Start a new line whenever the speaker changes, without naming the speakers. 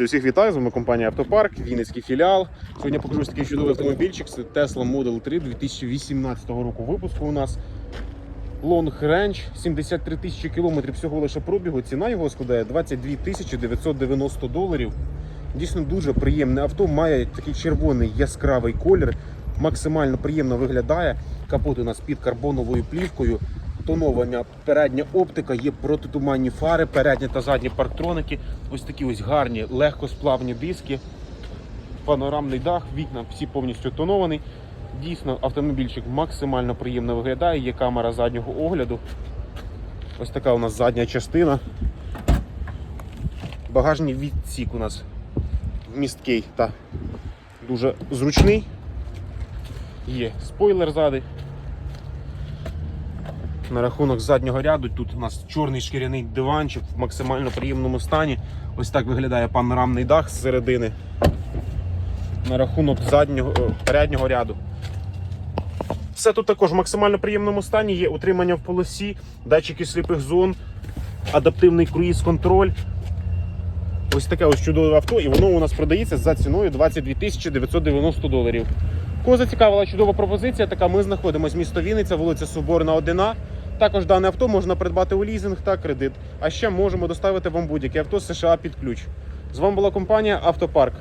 Усіх вітаю, з вами компанія Автопарк, Вінницький філіал. Сьогодні покажу такий чудовий автомобільчик. Це Tesla Model 3 2018 року випуску у нас. Long Range, 73 тисячі кілометрів всього лише пробігу. Ціна його складає 22 тисячі 990 доларів. Дійсно дуже приємне авто, має такий червоний яскравий колір, максимально приємно виглядає. Капот у нас під карбоновою плівкою. Тоновання, передня оптика, є протитуманні фари, передні та задні парктроники. Ось такі ось гарні, легкосплавні диски, панорамний дах, вікна всі повністю тоновані. Дійсно, автомобільчик максимально приємно виглядає, є камера заднього огляду. Ось така у нас задня частина. Багажний відсік у нас місткий та дуже зручний. Є спойлер ззади. На рахунок заднього ряду тут у нас чорний шкіряний диванчик в максимально приємному стані. Ось так виглядає панорамний дах з середини. На рахунок заднього е, переднього ряду. Все тут також в максимально приємному стані. Є утримання в полосі, датчики сліпих зон, адаптивний круїз-контроль. Ось таке ось чудове авто, і воно у нас продається за ціною 22 тисячі 990 доларів. Кого зацікавила чудова пропозиція, така ми знаходимося місто Вінниця, вулиця Соборна 1. Також дане авто можна придбати у лізинг та кредит. А ще можемо доставити вам будь-яке авто з США під ключ. З вами була компанія Автопарк.